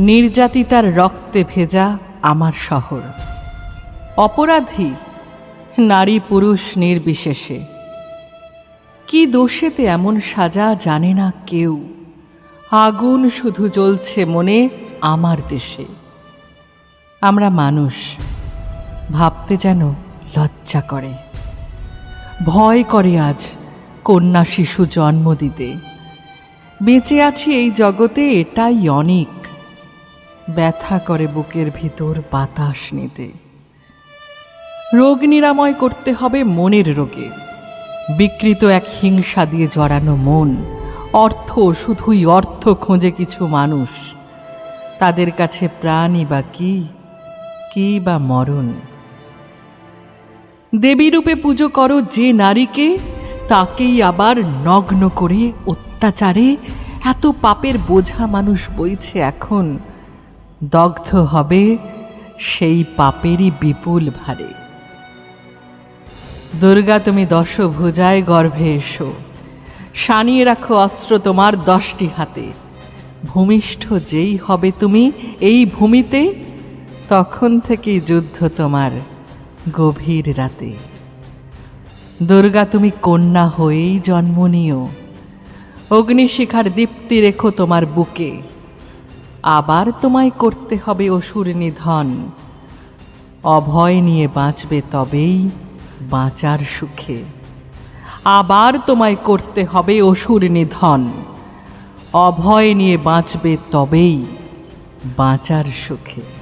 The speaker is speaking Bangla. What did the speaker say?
নির্যাতিতার রক্তে ভেজা আমার শহর। অপরাধী, নারী পুরুষ নির্বিশেষে। কি দোষেতে এমন সাজা জানে না কেউ। আগুন শুধু জ্বলছে মনে আমার দেশে। আমরা মানুষ, ভাবতে যেন লজ্জা করে। ভয় করে আজ কন্যা শিশু জন্ম দিতে। বেঁচে আছি এই জগতে এটাই অনেক। ব্যথা করে বুকের ভিতর বাতাস নিতে। রোগ নিরাময় করতে হবে মনের রোগে। বিকৃত এক হিংসা দিয়ে জড়ানো মন। অর্থ শুধুই অর্থ খোঁজে কিছু মানুষ। তাদের কাছে প্রাণই বা কি? কি বা মরণ? দেবীরূপে পুজো করো যে নারীকে, তাকেই আবার নগ্ন করে অত্যাচারে। এত পাপের বোঝা মানুষ বইছে এখন। দগ্ধ হবে সেই পাপেরই বিপুল ভারে। দুর্গা, তুমি দশভুজায় গর্ভে এসো। সানিয়ে রাখো অস্ত্র তোমার দশটি হাতে। ভূমিষ্ঠ যেই হবে তুমি এই ভূমিতে, তখন থেকেই যুদ্ধ তোমার গভীর রাতে। দুর্গা, তুমি কন্যা হয়েই জন্ম নিও। অগ্নিশিখার দীপ্তি রেখো তোমার বুকে। আবার তোমায় করতে হবে অসুর নিধন। অভয় নিয়ে বাঁচবে তবেই বাঁচার সুখে। আবার তোমায় করতে হবে অসুর নিধন। অভয় নিয়ে বাঁচবে তবেই বাঁচার সুখে।